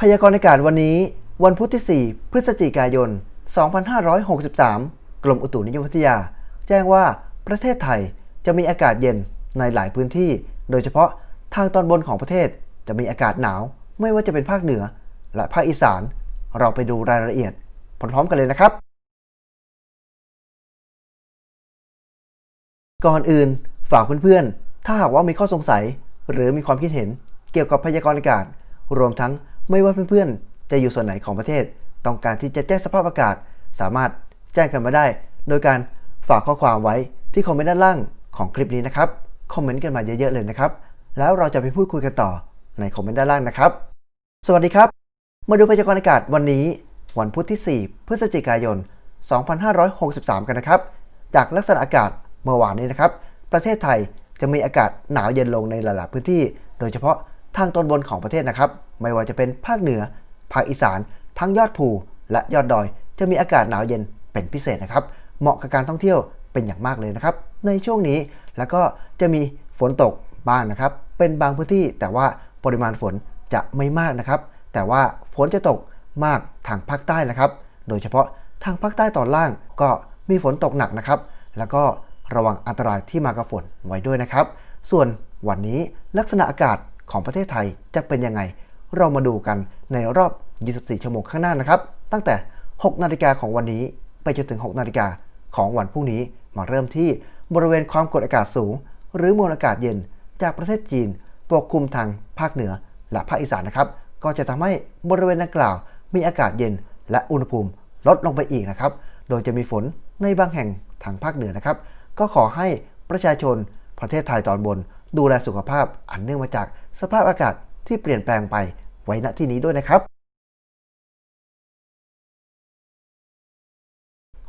พยากรณ์อากาศวันนี้ วันพุธที่ 4 พฤศจิกายน 2563 กรมอุตุนิยมวิทยา แจ้งว่าประเทศไทยจะมีอากาศเย็นในหลายพื้นที่ โดยเฉพาะทางตอนบนของประเทศจะมีอากาศหนาว ไม่ว่าจะเป็นภาคเหนือ และภาคอีสาน เราไปดูรายละเอียดพร้อมๆกันเลยนะครับ ก่อนอื่นฝากเพื่อนๆ ถ้าหากว่ามีข้อสงสัย หรือมีความคิดเห็นเกี่ยวกับพยากรณ์อากาศ รวมทั้ง ไม่ว่าเพื่อนๆ จะอยู่ส่วนไหนของประเทศ ต้องการที่จะแจ้งสภาพอากาศ สามารถแจ้งกันมาได้ โดยการฝากข้อความไว้ที่คอมเมนต์ด้านล่างของคลิปนี้นะครับ คอมเมนต์กันมาเยอะๆเลยนะครับ แล้วเราจะไปพูดคุยกันต่อในคอมเมนต์ด้านล่างนะครับ สวัสดีครับ มาดูพยากรณ์อากาศวันนี้ วันพุธที่ 4 พฤศจิกายน 2563 กันนะครับ จากลักษณะอากาศเมื่อวานนี้นะครับ ประเทศไทยจะมีอากาศหนาวเย็นลงในหลายๆพื้นที่ โดยเฉพาะ ทางตอนบนของประเทศนะครับ ไม่ว่าจะเป็นภาคเหนือ ภาคอีสาน ทั้งยอดภูและยอดดอย จะมีอากาศหนาวเย็นเป็นพิเศษนะครับ เหมาะกับการท่องเที่ยวเป็นอย่างมากเลยนะครับ ในช่วงนี้แล้วก็จะมีฝนตกบ้างนะครับ เป็นบางพื้นที่แต่ว่าปริมาณฝนจะไม่มากนะครับ แต่ว่าฝนจะตกมากทางภาคใต้นะครับ โดยเฉพาะทางภาคใต้ตอนล่างก็มีฝนตกหนักนะครับ แล้วก็ระวังอันตรายที่มากับฝนไว้ด้วยนะครับ ส่วนวันนี้ลักษณะอากาศ ของประเทศไทยจะเป็นยังไง เรามาดูกันในรอบ 24 ชั่วโมงข้างหน้านะครับ ตั้งแต่ 6 นาฬิกาของวันนี้ไปจนถึง 6 นาฬิกาของวันพรุ่งนี้มาเริ่มที่บริเวณความกดอากาศสูง หรือมวลอากาศเย็น จากประเทศจีนปกคลุมทางภาคเหนือและภาคอีสานนะครับ ก็จะทำให้บริเวณดังกล่าว มีอากาศเย็น และอุณหภูมิลดลงไปอีกนะครับ โดยจะมีฝนในบางแห่งทางภาคเหนือนะครับ ก็ขอให้ประชาชนประเทศไทยตอนบน ดูแลสุขภาพอันเนื่องมาจากสภาพอากาศที่เปลี่ยนแปลงไปไว้ณที่นี้ด้วยนะครับ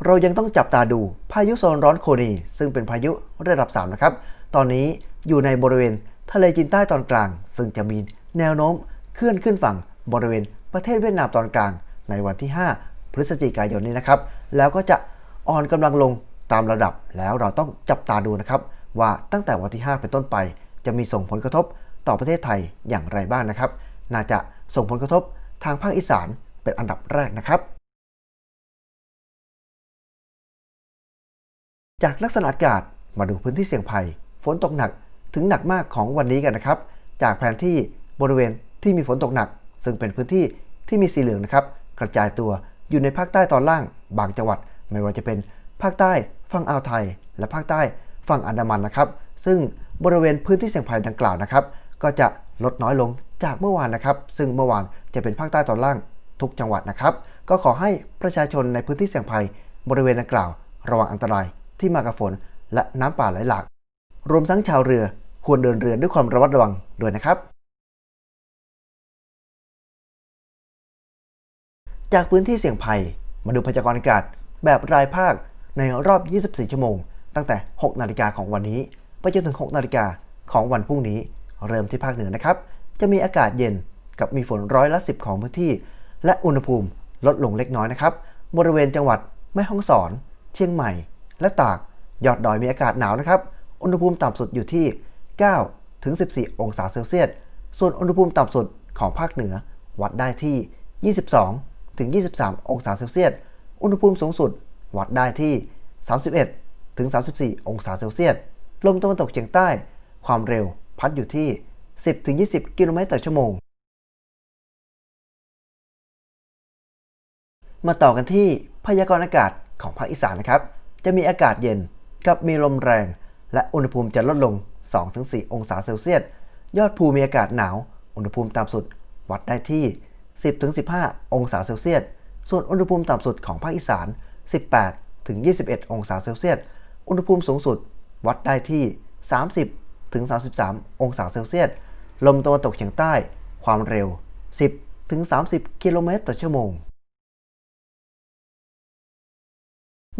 เรายังต้องจับตาดูพายุโซนร้อนโคนีซึ่งเป็นพายุระดับ 3 นะครับ ตอนนี้อยู่ในบริเวณทะเลจีนใต้ตอนกลาง ซึ่งจะมีแนวโน้มเคลื่อนขึ้นฝั่งบริเวณประเทศเวียดนามตอนกลาง ในวันที่ 5 พฤศจิกายนนี้นะครับ แล้วก็จะอ่อนกำลังลงตามระดับแล้วเราต้องจับตาดูนะครับ ว่าตั้งแต่วันที่ 5 เป็นต้นไป จะมีส่งผลกระทบ ต่อประเทศไทยอย่างไรบ้างนะครับ น่าจะส่งผลกระทบทางภาคอีสานเป็นอันดับแรกนะครับ จากลักษณะอากาศมาดูพื้นที่เสี่ยงภัย ฝนตกหนักถึงหนักมากของวันนี้กันนะครับ จากแผนที่บริเวณที่มีฝนตกหนัก ซึ่งเป็นพื้นที่ที่มีสีเหลืองนะครับ กระจายตัวอยู่ในภาคใต้ตอนล่าง บางจังหวัด ไม่ว่าจะเป็นภาคใต้ฝั่งอ่าวไทย และภาคใต้ฝั่งอันดามันนะครับ ซึ่งบริเวณพื้นที่เสี่ยงภัยดังกล่าวนะครับ ก็จะลดน้อยลงจากเมื่อวานนะครับ ซึ่งเมื่อวานจะเป็นภาคใต้ตอนล่างทุกจังหวัดนะครับ ก็ขอให้ประชาชนในพื้นที่เสี่ยงภัยบริเวณดังกล่าว ระวังอันตรายที่มากับฝน และน้ำป่าไหลหลาก รวมทั้งชาวเรือควรเดินเรือด้วยความระมัดระวังด้วยนะครับ จากพื้นที่เสี่ยงภัยมาดูพยากรณ์อากาศแบบรายภาคในรอบ 24 ชั่วโมง ตั้งแต่ 6 นาฬิกาของวันนี้ ไปจนถึง 6 นาฬิกาของวันพรุ่งนี้ เริ่มที่ภาคเหนือนะครับ จะมีอากาศเย็นกับมีฝนร้อยละ 10 ของพื้นที่ และอุณหภูมิลดลงเล็กน้อยนะครับ บริเวณจังหวัดแม่ฮ่องสอน เชียงใหม่ และตาก ยอดดอยมีอากาศหนาวนะครับ อุณหภูมิต่ำสุดอยู่ที่ 9 ถึง 14 องศาเซลเซียส ส่วนอุณหภูมิต่ำสุดของภาคเหนือ วัดได้ที่ 22 ถึง 23 องศาเซลเซียส อุณหภูมิสูงสุด วัดได้ที่ 31 ถึง 34 องศาเซลเซียส ลมตะวันตกเฉียงใต้ ความเร็ว พัดอยู่ที่ 10-20 กิโลเมตรต่อชั่วโมง มาต่อกันที่พยากรณ์อากาศของภาคอีสานนะครับ จะมีอากาศเย็นกับมีลมแรง และอุณหภูมิจะลดลง 2-4 องศาเซลเซียส ยอดภูมีอากาศหนาว อุณหภูมิต่ำสุดวัดได้ที่ 10-15 องศาเซลเซียส ส่วนอุณหภูมิต่ำสุดของภาคอีสาน 18-21 องศาเซลเซียส อุณหภูมิสูงสุดวัดได้ที่ 30 30-33 องศาเซลเซียส ลมตะวันตกเฉียงใต้ ความเร็ว 10 ถึง 30 กิโลเมตรต่อชั่วโมง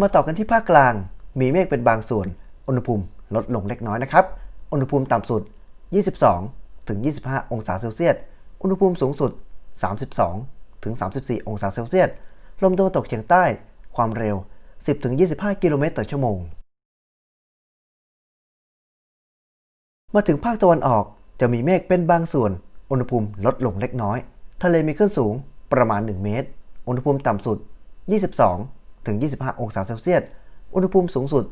มาต่อกันที่ภาคกลาง มีเมฆเป็นบางส่วน อุณหภูมิลดลงเล็กน้อยนะครับ อุณหภูมิต่ำสุด 22 ถึง 25 องศาเซลเซียส อุณหภูมิสูงสุด 32 ถึง 34 องศาเซลเซียส ลมตะวันตกเฉียงใต้ ความเร็ว 10 ถึง 25 กิโลเมตรต่อชั่วโมง มาถึงภาคตะวันออกจะมีเมฆเป็นบางส่วน อุณหภูมิลดลงเล็กน้อย ทะเลมีคลื่นสูงประมาณ 1 เมตร อุณหภูมิต่ำสุด 22 ถึง 25 องศาเซลเซียส อุณหภูมิสูงสุด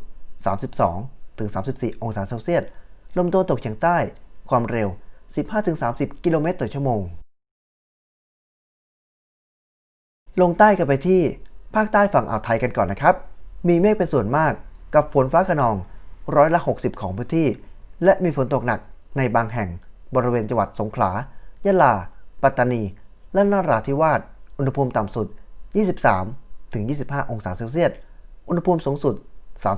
32 ถึง 34 องศาเซลเซียส ลมตะวันตกเฉียงใต้ ความเร็ว 15 ถึง 30 กิโลเมตรต่อชั่วโมง ลงใต้กันไปที่ภาคใต้ฝั่งอ่าวไทยกันก่อนนะครับ มีเมฆเป็นส่วนมาก กับฝนฟ้าขนองร้อยละ 60 ของพื้นที่ และมีฝนตกหนักในบางแห่งบริเวณจังหวัดสงขลา ยะลา ปัตตานี และนราธิวาส อุณหภูมิต่ำสุด 23 ถึง 25 องศาเซลเซียส อุณหภูมิสูงสุด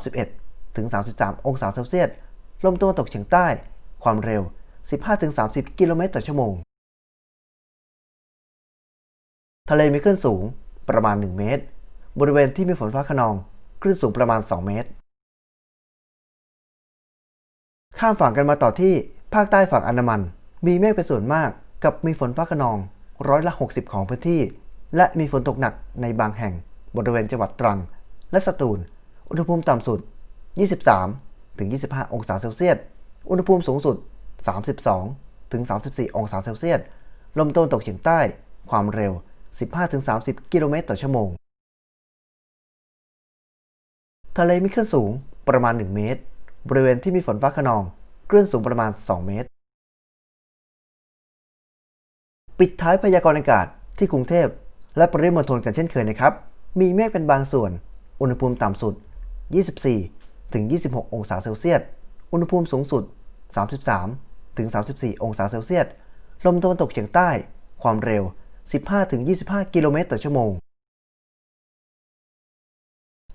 31 ถึง 33 องศาเซลเซียส ลมตะวันตกเฉียงใต้ ความเร็ว 15 ถึง 30 กิโลเมตรต่อชั่วโมง ทะเลมีคลื่นสูงประมาณ 1 เมตร บริเวณที่มีฝนฟ้าขนอง คลื่นสูงประมาณ 2 เมตร ข้ามฝั่งกันมาต่อที่ภาคใต้ฝั่งอันดามัน มีเมฆเป็นส่วนมากกับมีฝนฟ้าขนองร้อยละ 60 ของพื้นที่ และมีฝนตกหนักในบางแห่งบริเวณจังหวัดตรัง และสตูล อุณหภูมิต่ำสุด 23ถึง25 องศาเซลเซียส อุณหภูมิสูงสุด 32ถึง34 องศาเซลเซียส ลมตะวันตกเฉียงใต้ ความเร็ว 15ถึง30 กิโลเมตรต่อชั่วโมง ทะเลมีคลื่นสูงประมาณ 1 เมตร บริเวณที่มีฝนฟ้าขนองคลื่นสูงประมาณ 2 เมตร ปิดท้ายพยากรณ์อากาศที่กรุงเทพ และปริมณฑลกันเช่นเคยนะครับ มีเมฆเป็นบางส่วน อุณหภูมิต่ำสุด 24 ถึง 26 องศาเซลเซียส อุณหภูมิสูงสุด 33 ถึง 34 องศาเซลเซียส ลมตะวันตกเฉียงใต้ ความเร็ว 15 ถึง 25 กิโลเมตรต่อชั่วโมง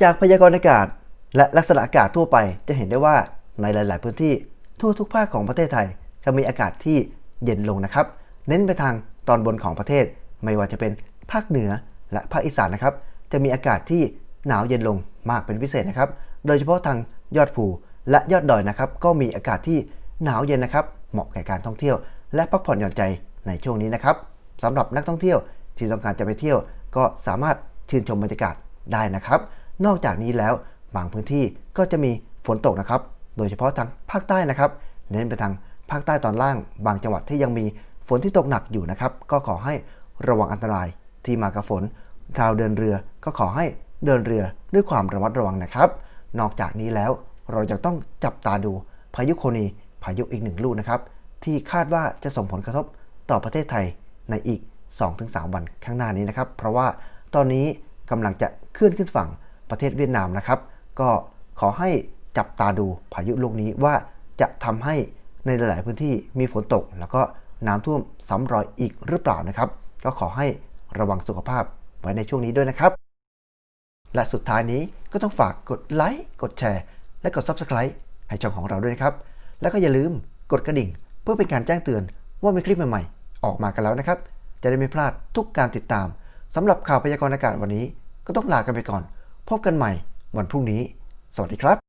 จากพยากรณ์อากาศ และลักษณะอากาศทั่วไปจะเห็นได้ว่าในหลาย ๆ พื้นที่ทั่วทุกภาคของประเทศไทย จะมีอากาศที่เย็นลงนะครับ เน้นไปทางตอนบนของประเทศ ไม่ว่าจะเป็นภาคเหนือและภาคอีสานนะครับ จะมีอากาศที่หนาวเย็นลงมากเป็นพิเศษนะครับ โดยเฉพาะทางยอดภูและยอดดอยนะครับ ก็มีอากาศที่หนาวเย็นนะครับ เหมาะแก่การท่องเที่ยว และพักผ่อนหย่อนใจในช่วงนี้นะครับสำหรับนักท่องเที่ยวที่ต้องการจะไปเที่ยว ก็สามารถชื่นชมบรรยากาศได้นะครับ นอกจากนี้แล้ว บางพื้นที่ก็จะมีฝนตกนะครับ โดยเฉพาะทางภาคใต้นะครับ เน้นไปทางภาคใต้ตอนล่าง บางจังหวัดที่ยังมีฝนที่ตกหนักอยู่นะครับ ก็ขอให้ระวังอันตรายที่มากับฝน ชาวเดินเรือก็ขอให้เดินเรือด้วยความระมัดระวังนะครับ นอกจากนี้แล้วเราจะต้องจับตาดูพายุโคนีพายุอีกหนึ่งลูกนะครับ ที่คาดว่าจะส่งผลกระทบต่อประเทศไทยในอีก 2-3 วันข้างหน้านี้นะครับ เพราะว่าตอนนี้กำลังจะเคลื่อนขึ้นฝั่งประเทศเวียดนามนะครับ ก็ขอให้จับตาดูพายุลูกนี้ว่าจะทำให้ในหลาย ๆ พื้นที่มีฝนตก แล้วก็น้ำท่วมซ้ำรอยอีกหรือเปล่านะครับ ก็ขอให้ระวังสุขภาพไว้ในช่วงนี้ด้วยนะครับ และสุดท้ายนี้ก็ต้องฝากกดไลค์กดแชร์ และกด Subscribe ให้ช่องของเราด้วยนะครับ แล้วก็อย่าลืมกดกระดิ่ง เพื่อเป็นการแจ้งเตือนว่ามีคลิปใหม่ ๆ ออกมากันแล้วนะครับ จะได้ไม่พลาดทุกการติดตามสำหรับข่าวพยากรณ์อากาศวันนี้ ก็ต้องลากันไปก่อน พบกันใหม่ วันพรุ่งนี้ สวัสดีครับ